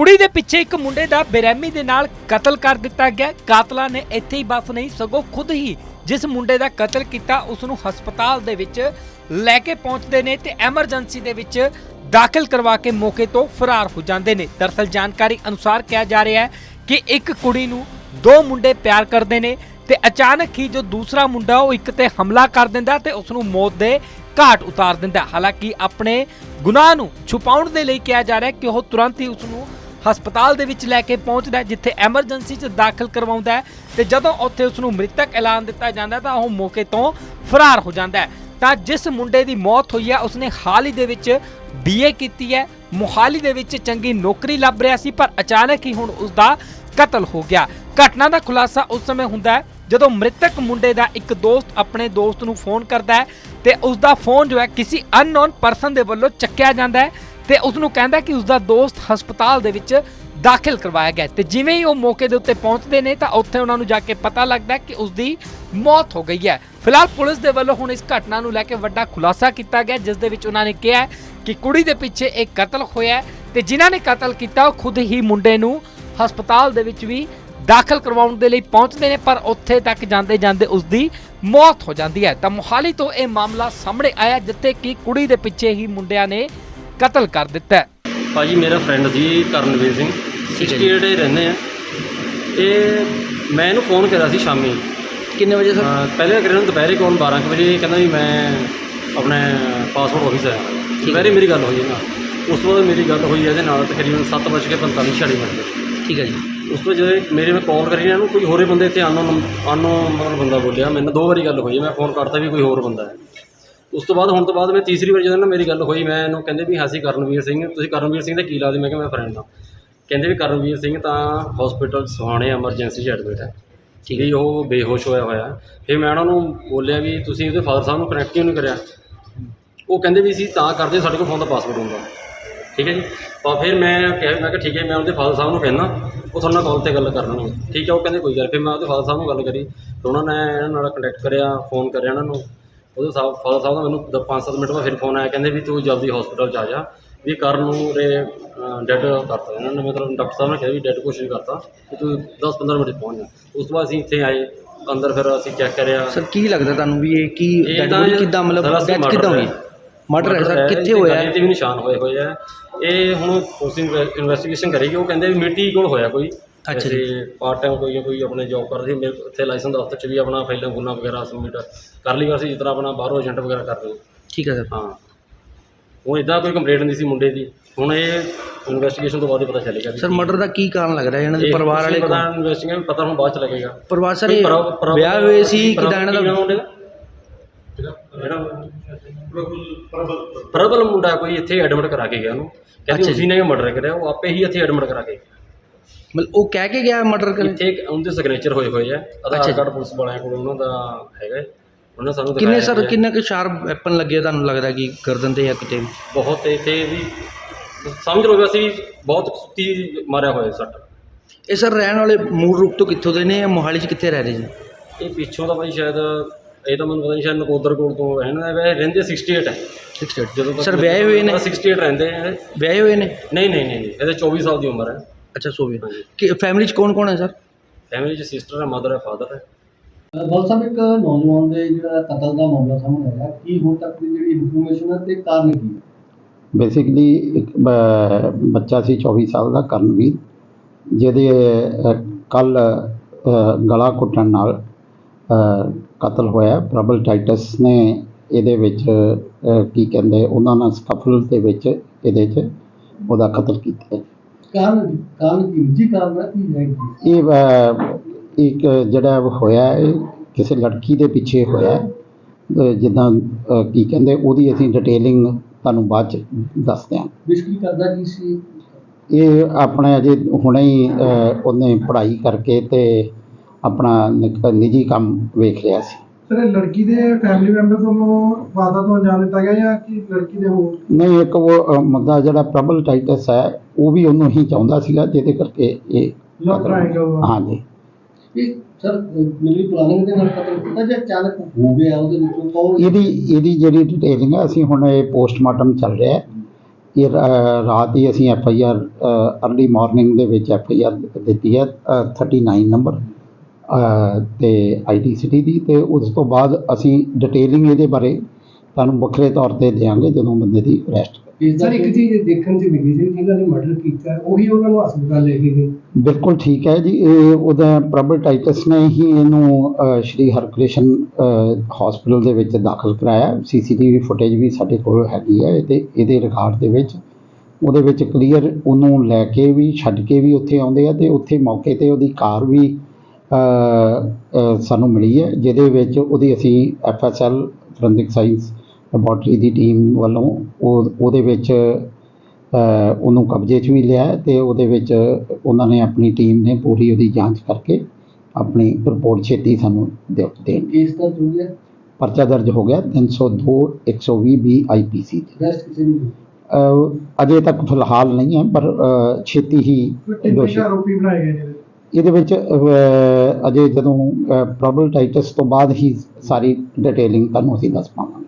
ਕੁੜੀ ਦੇ ਪਿੱਛੇ ਇੱਕ ਮੁੰਡੇ ਦਾ ਬੇਰਹਿਮੀ ਦੇ ਨਾਲ ਕਤਲ ਕਰ ਦਿੱਤਾ ਗਿਆ। ਕਾਤਲਾਂ ਨੇ ਇੱਥੇ ਹੀ ਬਸ ਨਹੀਂ, ਸਗੋਂ ਖੁਦ ਹੀ ਜਿਸ ਮੁੰਡੇ ਦਾ ਕਤਲ ਕੀਤਾ ਉਸ ਨੂੰ ਹਸਪਤਾਲ ਦੇ ਵਿੱਚ ਲੈ ਕੇ ਪਹੁੰਚਦੇ ਨੇ ਤੇ ਐਮਰਜੈਂਸੀ ਦੇ ਵਿੱਚ ਦਾਖਲ ਕਰਵਾ ਕੇ ਮੌਕੇ ਤੋਂ ਫਰਾਰ ਹੋ ਜਾਂਦੇ ਨੇ। ਦਰਸਲ ਜਾਣਕਾਰੀ ਅਨੁਸਾਰ ਕਿਹਾ ਜਾ ਰਿਹਾ ਹੈ ਕਿ ਇੱਕ ਕੁੜੀ ਨੂੰ ਦੋ ਮੁੰਡੇ ਪਿਆਰ ਕਰਦੇ ਨੇ ਤੇ ਅਚਾਨਕ ਹੀ ਜੋ ਦੂਸਰਾ ਮੁੰਡਾ, ਉਹ ਇੱਕ ਤੇ ਹਮਲਾ ਕਰ ਦਿੰਦਾ ਤੇ ਉਸ ਨੂੰ ਮੌਤ ਦੇ ਘਾਟ ਉਤਾਰ ਦਿੰਦਾ। ਹਾਲਾਂਕਿ ਆਪਣੇ ਗੁਨਾਹ ਨੂੰ ਛੁਪਾਉਣ ਦੇ ਲਈ ਕਿਹਾ ਜਾ ਰਿਹਾ ਕਿ ਉਹ ਤੁਰੰਤ ਹੀ ਉਸ ਨੂੰ ਹਸਪਤਾਲ ਦੇ ਵਿੱਚ ਲੈ ਕੇ ਪਹੁੰਚਦਾ ਹੈ, ਜਿੱਥੇ ਐਮਰਜੈਂਸੀ 'ਚ ਦਾਖਲ ਕਰਵਾਉਂਦਾ ਹੈ ਤੇ ਜਦੋਂ ਉੱਥੇ ਉਸ ਨੂੰ ਮ੍ਰਿਤਕ ਐਲਾਨ ਦਿੱਤਾ ਜਾਂਦਾ ਹੈ ਤਾਂ ਉਹ ਮੌਕੇ ਤੋਂ ਫਰਾਰ ਹੋ ਜਾਂਦਾ ਹੈ। ਤਾਂ ਜਿਸ ਮੁੰਡੇ ਦੀ ਮੌਤ ਹੋਈ ਹੈ ਉਸਨੇ ਹਾਲ ਹੀ ਦੇ ਵਿੱਚ ਬੀਏ ਕੀਤੀ ਹੈ। ਮੁਹਾਲੀ ਦੇ ਵਿੱਚ ਚੰਗੀ ਨੌਕਰੀ ਲੱਭ ਰਿਹਾ ਸੀ ਪਰ ਅਚਾਨਕ ਹੀ ਹੁਣ ਉਸ ਦਾ ਕਤਲ ਹੋ ਗਿਆ। ਘਟਨਾ ਦਾ ਖੁਲਾਸਾ ਉਸ ਸਮੇਂ ਹੁੰਦਾ ਹੈ ਜਦੋਂ ਮ੍ਰਿਤਕ ਮੁੰਡੇ ਦਾ ਇੱਕ ਦੋਸਤ ਆਪਣੇ ਦੋਸਤ ਨੂੰ ਫੋਨ ਕਰਦਾ ਹੈ ਤੇ ਉਸ ਦਾ ਫੋਨ ਜੋ ਹੈ ਕਿਸੇ ਅਨਨੋਨ ਪਰਸਨ ਦੇ ਵੱਲੋਂ ਚੱਕਿਆ ਜਾਂਦਾ ਹੈ। ਤੇ ਉਸ ਨੂੰ ਕਹਿੰਦਾ ਕਿ ਉਸ ਦਾ ਦੋਸਤ ਹਸਪਤਾਲ ਦੇ ਵਿੱਚ ਦਾਖਲ ਕਰਵਾਇਆ ਗਿਆ ਹੈ। ਤੇ ਜਿਵੇਂ ਹੀ ਉਹ ਮੌਕੇ ਦੇ ਉੱਤੇ ਪਹੁੰਚਦੇ ਨੇ, ਤਾਂ ਉੱਥੇ ਉਹਨਾਂ ਨੂੰ ਜਾ ਕੇ ਪਤਾ ਲੱਗਦਾ ਕਿ ਉਸ ਦੀ ਮੌਤ ਹੋ ਗਈ ਹੈ ਫਿਲਹਾਲ ਪੁਲਿਸ ਦੇ ਵੱਲੋਂ ਹੁਣ ਇਸ ਘਟਨਾ ਨੂੰ ਲੈ ਕੇ ਵੱਡਾ ਖੁਲਾਸਾ ਕੀਤਾ ਗਿਆ, ਜਿਸ ਦੇ ਵਿੱਚ ਉਹਨਾਂ ਨੇ ਕਿਹਾ ਕਿ ਕੁੜੀ ਦੇ ਪਿੱਛੇ ਇੱਕ ਕਤਲ ਹੋਇਆ ਹੈ ਤੇ ਜਿਨ੍ਹਾਂ ਨੇ ਕਤਲ ਕੀਤਾ, ਉਹ ਖੁਦ ਹੀ ਮੁੰਡੇ ਨੂੰ ਹਸਪਤਾਲ ਦੇ ਵਿੱਚ ਵੀ ਦਾਖਲ ਕਰਵਾਉਣ ਦੇ ਲਈ ਪਹੁੰਚਦੇ ਨੇ, ਪਰ ਉੱਥੇ ਤੱਕ ਜਾਂਦੇ ਜਾਂਦੇ ਉਸ ਦੀ ਮੌਤ ਹੋ ਜਾਂਦੀ ਹੈ ਤਾਂ ਮੁਹਾਲੀ ਤੋਂ ਇਹ ਮਾਮਲਾ ਸਾਹਮਣੇ ਆਇਆ, ਜਿੱਥੇ ਕਿ ਕੁੜੀ ਦੇ ਪਿੱਛੇ ਹੀ ਮੁੰਡਿਆਂ ਨੇ ਕਤਲ ਕਰ ਦਿੱਤਾ ਹੈ। ਭਾਜੀ ਮੇਰਾ ਫਰੈਂਡ ਸੀ ਕਰਨਵੀਰ ਸਿੰਘ। 68 ਹੀ ਰਹਿੰਦੇ ਆ। ਇਹ ਮੈਂ ਇਹਨੂੰ ਫੋਨ ਕਰਿਆ ਸੀ ਸ਼ਾਮੀ। ਕਿੰਨੇ ਵਜੇ ਸਰ? ਅਹ ਪਹਿਲੇ ਕਰਿਆ ਨੂੰ ਦੁਪਹਿਰੇ ਕੋਲ 12 ਕੁ ਵਜੇ ਕਹਿੰਦਾ ਵੀ ਮੈਂ ਆਪਣੇ ਪਾਸਪੋਰਟ ਆਫਿਸ ਆਇਆ। ਦੁਪਹਿਰੇ ਮੇਰੀ ਗੱਲ ਹੋਈ ਇਹਦੇ ਨਾਲ। ਉਸ ਤੋਂ ਬਾਅਦ ਮੇਰੀ ਗੱਲ ਹੋਈ ਇਹਦੇ ਨਾਲ ਤਕਰੀਬਨ 7:45 ਛੜੀ ਮਿੰਟ। ਤੇ ਠੀਕ ਹੈ ਜੀ। ਉਸ ਤੋਂ ਜਦੋਂ ਮੇਰੇ ਮੈਂ ਕਾਲ ਕਰੀ ਇਹਨਾਂ ਨੂੰ ਕੋਈ ਹੋਰੇ ਬੰਦੇ ਇੱਥੇ ਅਨਨੋਨ ਅਨਨੋਨ ਮਤਲਬ ਬੰਦਾ ਬੋਲਿਆ। ਮੈਨੂੰ ਦੋ ਵਾਰੀ ਗੱਲ ਹੋਈ ਹੈ, ਮੈਂ ਫੋਨ ਕਰਤਾ ਵੀ ਕੋਈ ਹੋਰ ਬੰਦਾ ਹੈ। ਉਸ ਤੋਂ ਬਾਅਦ ਹੁਣ ਤੋਂ ਬਾਅਦ ਮੈਂ ਤੀਸਰੀ ਵਾਰ ਜਦੋਂ ਨਾ ਮੇਰੀ ਗੱਲ ਹੋਈ ਮੈਂ ਇਹਨੂੰ ਕਹਿੰਦੇ ਵੀ ਹਾਂ ਅਸੀਂ ਕਰਨਵੀਰ ਸਿੰਘ ਤੁਸੀਂ ਕਰਨਵੀਰ ਸਿੰਘ ਦਾ ਕੀ ਲੱਗਦੇ ਮੈਂ ਕਿਹਾ ਮੈਂ ਫਰੈਂਡ ਹਾਂ। ਕਹਿੰਦੇ ਵੀ ਕਰਨਵੀਰ ਸਿੰਘ ਤਾਂ ਹਸਪੀਟਲ ਸੁਹਾਣੇ ਐਮਰਜੈਂਸੀ 'ਚ ਐਡਮਿਟ ਹੈ। ਠੀਕ ਹੈ। ਜੀ ਉਹ ਬੇਹੋਸ਼ ਹੋਇਆ ਹੋਇਆ। ਫਿਰ ਮੈਂ ਉਹਨਾਂ ਨੂੰ ਬੋਲਿਆ ਵੀ ਤੁਸੀਂ ਉਹਦੇ ਫਾਦਰ ਸਾਹਿਬ ਨੂੰ ਕਨੈਕਟ ਕਿਉਂ ਨਹੀਂ ਕਰਿਆ? ਉਹ ਕਹਿੰਦੇ ਵੀ ਅਸੀਂ ਤਾਂ ਕਰਦੇ ਸਾਡੇ ਕੋਲ ਫੋਨ ਦਾ ਪਾਸਵਰਡ ਹੁੰਦਾ। ਠੀਕ ਹੈ ਜੀ? ਤਾਂ ਫਿਰ ਮੈਂ ਕਿਹਾ ਮੈਂ ਕਿਹਾ ਠੀਕ ਹੈ ਮੈਂ ਉਹਦੇ ਫਾਦਰ ਸਾਹਿਬ ਨੂੰ ਕਹਿਣਾ ਉਹ ਤੁਹਾਡੇ ਨਾਲ ਕਾਲ ਤੇ ਗੱਲ ਕਰ ਲੈਣਗੇ ਠੀਕ ਹੈ ਉਹ ਕਹਿੰਦੇ ਕੋਈ ਗੱਲ ਫਿਰ ਮੈਂ ਉਹਦੇ ਫਾਦਰ ਸਾਹਿਬ ਨੂੰ ਗੱਲ ਕਰੀ। ਤੇ ਉਹਨਾਂ ਨੇ ਇਹਨਾਂ ਨਾਲ ਕੰਟੈਕਟ ਕਰਿਆ ਫੋਨ ਕਰਿਆ ਇਹਨਾਂ ਨੂੰ। ਉਹਦੇ ਸਾਹਿਬ ਫਾਦਰ ਸਾਹਿਬ ਦਾ ਮੈਨੂੰ 5-7 ਮਿੰਟ ਬਾਅਦ ਫਿਰ ਫੋਨ ਆਇਆ ਕਹਿੰਦੇ ਵੀ ਤੂੰ ਜਲਦੀ ਹਸਪੀਟਲ 'ਚ ਆ ਜਾ। ਵੀ ਕਰਨ ਨੂੰ ਰੇ ਡੈਡ ਕਰਤਾ। ਇਹਨਾਂ ਨੇ ਮਤਲਬ ਡਾਕਟਰ ਸਾਹਿਬ ਨੇ ਕਿਹਾ ਵੀ ਡੈਡ ਨਹੀਂ ਕਰਤਾ ਵੀ ਤੂੰ 10-15 ਮਿੰਟ 'ਚ ਪਹੁੰਚ ਜਾ। ਉਸ ਤੋਂ ਬਾਅਦ ਅਸੀਂ ਇੱਥੇ ਆਏ ਅੰਦਰ ਫਿਰ ਅਸੀਂ ਚੈੱਕ ਕਰਿਆ। ਸਰ ਕੀ ਲੱਗਦਾ ਤੁਹਾਨੂੰ ਵੀ ਇਹ ਕੀ ਡੈਡ ਬੋਡੀ ਕਿੱਦਾਂ ਮਤਲਬ murder ਕਿੱਦਾਂ ਹੋਈ? ਹੈ। ਮਰਡਰ ਹੈ ਸਰ ਕਿੱਥੇ ਹੋਇਆ? ਗਲੇ ਤੇ ਵੀ ਨਿਸ਼ਾਨ ਹੋਏ ਹੋਏ ਆ। ਇਹ ਹੁਣ ਪੁਲਿਸ ਇਨਵੈਸਟੀਗੇਸ਼ਨ ਕਰੇਗੀ ਉਹ ਕਹਿੰਦੇ ਵੀ ਮਿੱਟੀ ਕੋਲ ਹੋਇਆ ਕੋਈ। ਅੱਛਾ ਜੀ। ਪਾਰਟ ਟਾਈਮ ਕੋਈ ਕੋਈ ਆਪਣੇ ਜੌਬ ਕਰਦਾ ਸੀ ਮੇਰੇ ਇੱਥੇ ਲਾਇਸੈਂਸ ਦਫ਼ਤਰ 'ਚ ਵੀ ਆਪਣਾ ਫਾਈਲਾਂ ਫੁੱਲਾਂ ਵਗੈਰਾ ਸਬਮਿਟ ਕਰ ਲਈ ਸੀ ਜਿਸ ਤਰ੍ਹਾਂ ਆਪਣਾ ਬਾਹਰੋਂ ਏਜੰਟ ਵਗੈਰਾ ਕਰਦੇ ਠੀਕ ਹੈ ਸਰ। ਹਾਂ। ਉਹ ਇਦਾਂ ਕੋਈ ਕੰਪਲੇਂਟ ਨਹੀਂ ਸੀ ਮੁੰਡੇ ਦੀ। ਹੁਣ ਇਹ ਇਨਵੈਸਟੀਗੇਸ਼ਨ ਤੋਂ ਬਾਅਦ ਹੀ ਪਤਾ ਚੱਲੇਗਾ ਸਰ ਮਰਡਰ ਦਾ ਕੀ ਕਾਰਨ ਲੱਗਦਾ ਹੈ? ਇਹਨਾਂ ਦੇ ਪਰਿਵਾਰ ਵਾਲੇ ਪਤਾ? ਇਨਵੈਸਟੀਗੇਸ਼ਨ ਪਤਾ ਹੁਣ ਬਾਅਦ ਚ ਲੱਗੇਗਾ। ਪਰਿਵਾਰ ਸਰ ਇਹ ਵਿਆਹ ਹੋਏ ਸੀ ਕਿਦਾਂ ਇਹਨਾਂ ਦਾ? ਪ੍ਰਬਲ ਮੁੰਡਾ ਕੋਈ ਇੱਥੇ ਐਡਮਿਟ ਕਰਾ ਕੇ ਗਿਆ ਉਹਨੂੰ। ਕਹਿੰਦੇ ਉਸੇ ਨੇ ਮਰਡਰ ਕਰਿਆ ਉਹ ਆਪੇ ਹੀ ਇੱਥੇ ਐਡਮਿਟ ਕਰਾ ਕੇ ਮਤਲਬ ਉਹ ਕਹਿ ਕੇ ਗਿਆ ਮਰਡਰ ਕਰ ਇੱਥੇ ਉਹਦੇ ਸਿਗਨੇਚਰ ਹੋਏ ਹੋਏ ਆ। ਆਧਾਰ। ਕਾਰਡ ਪੁਲਿਸ ਵਾਲਿਆਂ ਕੋਲ ਉਹਨਾਂ ਦਾ ਹੈਗਾ। ਉਹਨਾਂ ਸਾਨੂੰ ਕਿੰਨੇ ਦਿਖਾਇਆ ਸਰ ਹੈ। ਕਿੰਨੇ ਕੁ ਸ਼ਾਰਪ ਵੈਪਨ ਲੱਗੇ ਤੁਹਾਨੂੰ ਲੱਗਦਾ ਕਿ ਗਰਦਨ ਤੇ ਜਾਂ ਕਿਤੇ ਵੀ? ਬਹੁਤ ਇੱਥੇ ਵੀ ਸਮਝ ਲਓ ਵੀ ਅਸੀਂ ਬਹੁਤ ਸੁੱਤੀ ਮਾਰਿਆ ਹੋਇਆ ਸੱਟ। ਇਹ ਸਰ ਰਹਿਣ ਵਾਲੇ ਮੂਲ ਰੂਪ ਤੋਂ ਕਿੱਥੋਂ ਦੇ ਨੇ ਮੋਹਾਲੀ 'ਚ ਕਿੱਥੇ ਰਹਿ ਰਹੇ ਜੀ? ਇਹ ਪਿੱਛੋਂ ਦਾ ਭਾਈ ਸ਼ਾਇਦ ਇਹ ਤਾਂ ਮੈਨੂੰ ਪਤਾ ਨਹੀਂ ਸ਼ਾਇਦ ਨਕੋਦਰ ਕੋਲ ਤੋਂ ਰਹਿਣ ਦਾ ਵੈਸੇ ਰਹਿੰਦੇ 68 ਹੈ। 68 ਜਦੋਂ ਤੱਕ ਸਰ ਵਿਆਹੇ ਹੋਏ ਨੇ? 68 ਰਹਿੰਦੇ ਆ ਇਹ। ਵਿਆਹੇ ਹੋਏ ਨੇ? ਨਹੀਂ ਨਹੀਂ ਨਹੀਂ ਨਹੀਂ, ਇਹਦੇ 24 ਸਾਲ ਦੀ ਉਮਰ ਹੈ। ਅੱਛਾ ਸੋ ਵੀ ਹਾਂਜੀ। ਕਿ ਫੈਮਿਲੀ 'ਚ ਕੌਣ ਕੌਣ ਹੈ ਸਰ? ਫੈਮਿਲੀ 'ਚ ਸਿਸਟਰ ਹੈ ਮਦਰ ਹੈ ਫਾਦਰ ਹੈ। ਬਲ ਸਾਹਿਬ ਇੱਕ ਨੌਜਵਾਨ ਦੇ ਜਿਹੜਾ ਕਤਲ ਦਾ ਮਾਮਲਾ ਸਾਹਮਣੇ ਆਇਆ ਕੀ ਹੁਣ ਤੱਕ ਦੀ ਜਿਹੜੀ ਇਨਫੋਰਮੇਸ਼ਨ ਹੈ ਤੇ ਕਾਰਨ ਕੀ ਹੈ ਬੇਸਿਕਲੀ ਇੱਕ ਬੱਚਾ ਸੀ 24 ਸਾਲ ਦਾ ਕਰਨਵੀਰ ਜਿਹਦੇ ਕੱਲ ਗਲਾ ਘੁੱਟਣ ਨਾਲ ਕਤਲ ਹੋਇਆ ਪ੍ਰਬਲ ਟਾਈਟਸ ਨੇ ਇਹਦੇ ਵਿੱਚ ਕੀ ਕਹਿੰਦੇ ਉਹਨਾਂ ਨਾਲ ਸਕਫਲ ਦੇ ਵਿੱਚ ਇਹਦੇ 'ਚ ਉਹਦਾ ਕਤਲ ਕੀਤਾ। ਕਾਰਨ ਕਾਰਨ ਕੀ ਜੀ ਕਾਰਨ ਕੀ ਹੈ? ਇਹ ਇੱਕ ਜਿਹੜਾ ਹੋਇਆ ਇਹ ਕਿਸੇ ਲੜਕੀ ਦੇ ਪਿੱਛੇ ਹੋਇਆ ਜਿੱਦਾਂ ਕੀ ਕਹਿੰਦੇ ਉਹਦੀ ਅਸੀਂ ਡਿਟੇਲਿੰਗ ਤੁਹਾਨੂੰ ਬਾਅਦ ਚ ਦੱਸਦੇ ਹਾਂ ਮੁਸ਼ਕਿਲ ਕਰਦਾ ਕੀ ਸੀ? ਇਹ ਆਪਣਾ ਅਜੇ ਹੁਣੇ ਹੀ ਉਹਨੇ ਪੜ੍ਹਾਈ ਕਰਕੇ ਤੇ ਆਪਣਾ ਨਿੱਜੀ ਕੰਮ ਵੇਖ ਲਿਆ ਸੀ। ਸਰ ਲੜਕੀ ਦੇ ਫੈਮਿਲੀ ਮੈਂਬਰਸ ਵੱਲੋਂ ਵਾਦਾ ਤੋਂ ਅੰਜਾਮ ਦਿੱਤਾ ਗਿਆ ਜਾਂ ਕਿ ਲੜਕੀ ਦੇ ਹੋਰ? ਨਹੀਂ ਇੱਕ ਉਹ ਮੁੱਦਾ ਜਿਹੜਾ ਪ੍ਰਬਲ ਟਾਈਟਸ ਹੈ ਉਹ ਵੀ ਉਹਨੂੰ ਹੀ ਚਾਹੁੰਦਾ ਸੀਗਾ ਜਿਹਦੇ ਕਰਕੇ ਇਹ ਹਾਂਜੀ। ਇਹ ਸਰ ਮਿਲੀ ਪਲਾਨਿੰਗ ਦੇ ਨਾਲ ਕਤਲ ਕੀਤਾ ਜਾਂ ਅਚਾਨਕ ਹੋ ਗਿਆ ਉਹਦੇ ਵਿੱਚੋਂ ਕੌਣ? ਇਹਦੀ ਇਹਦੀ ਜਿਹੜੀ ਡਿਟੇਲਿੰਗ ਹੈ ਅਸੀਂ ਹੁਣ ਇਹ ਪੋਸਟਮਾਰਟਮ ਚੱਲ ਰਿਹਾ ਹੈ। ਇਹ ਰਾ- ਰਾਤ ਹੀ ਅਸੀਂ F I R early morning ਦੇ ਵਿੱਚ ਐਫ ਆਈ ਆਰ ਦਿੱਤੀ ਹੈ ਅ, 39 ਨੰਬਰ ਅ, ਤੇ ਆਈਟੀ ਸਿਟੀ ਦੀ ਤੇ ਉਸ ਤੋਂ ਬਾਅਦ ਅਸੀਂ ਡਿਟੇਲਿੰਗ ਇਹਦੇ ਬਾਰੇ ਤੁਹਾਨੂੰ ਵੱਖਰੇ ਤੌਰ ਤੇ ਦੇਵਾਂਗੇ ਜਦੋਂ ਬੰਦੇ ਦੀ ਅਰੈਸਟ ਸਰ ਇੱਕ ਚੀਜ਼ ਦੇਖਣ ਚ ਮਿਲੀ ਸੀ ਜਿਨ੍ਹਾਂ ਨੇ ਮਰਡਰ ਕੀਤਾ ਉਹੀ ਉਹਨਾਂ ਨੂੰ ਹਸਪਤਾਲ ਲੈ ਕੇ ਗਏ। ਬਿਲਕੁਲ ਠੀਕ ਹੈ ਜੀ ਇਹ ਉਹਦਾ ਪ੍ਰਬਲ ਟਾਈਟਸ ਨੇ ਹੀ ਇਹਨੂੰ ਅ, ਸ਼੍ਰੀ ਹਰਕ੍ਰਿਸ਼ਨ ਹਸਪੀਟਲ ਦੇ ਵਿੱਚ ਦਾਖਲ ਕਰਾਇਆ। ਸੀਸੀਟੀਵੀ ਫੁਟੇਜ ਵੀ ਸਾਡੇ ਕੋਲ ਹੈਗੀ ਹੈ ਤੇ ਇਹਦੇ ਰਿਕਾਰਡ ਦੇ ਵਿੱਚ। ਉਹਦੇ ਵਿੱਚ ਕਲੀਅਰ ਉਹਨੂੰ ਲੈ ਕੇ ਵੀ ਛੱਡ ਕੇ ਵੀ ਉੱਥੇ ਆਉਂਦੇ ਆ ਤੇ ਉੱਥੇ ਮੌਕੇ ਤੇ ਉਹਦੀ ਕਾਰ ਵੀ ਸਾਨੂੰ ਮਿਲੀ ਹੈ ਜਿਹਦੇ ਵਿੱਚ ਉਹਦੀ ਅਸੀਂ ਐਫਐਸਐਲ ਫੋਰੈਂਸਿਕ ਸਾਇੰਸ ਲੈਬੋਰਟਰੀ ਦੀ ਟੀਮ ਵੱਲੋਂ ਉਹ ਉਹਦੇ ਵਿੱਚ ਉਹਨੂੰ ਕਬਜ਼ੇ 'ਚ ਵੀ ਲਿਆ ਤੇ ਉਹਦੇ ਵਿੱਚ ਉਹਨਾਂ ਨੇ ਆਪਣੀ ਟੀਮ ਨੇ ਪੂਰੀ ਉਹਦੀ ਜਾਂਚ ਕਰਕੇ ਆਪਣੀ ਰਿਪੋਰਟ ਛੇਤੀ ਸਾਨੂੰ ਦੇ ਦੇਣ। ਕੇਸ ਦਾ ਹੈ ਪਰਚਾ ਦਰਜ ਹੋ ਗਿਆ 302 120 ਬੀ ਆਈਪੀਸੀ ਰੈਸਟ ਕਿਸੇ ਨੂੰ? ਅਜੇ ਤੱਕ ਫਿਲਹਾਲ ਨਹੀਂ ਹੈ ਪਰ ਛੇਤੀ ਹੀ ਦੋਸ਼ੀ ਆਰੋਪੀ ਬਣਾਏ ਗਏ ਨੇ। ਇਹਦੇ? ਵਿੱਚ ਅ, ਅਜੇ ਜਦੋਂ ਪ੍ਰੋਬਲ ਟਾਈਟਸ ਤੋਂ ਬਾਅਦ ਹੀ ਸਾਰੀ ਡਿਟੇਲਿੰਗ ਤੁਹਾਨੂੰ ਅਸੀਂ ਦੱਸ ਪਾਵਾਂਗੇ।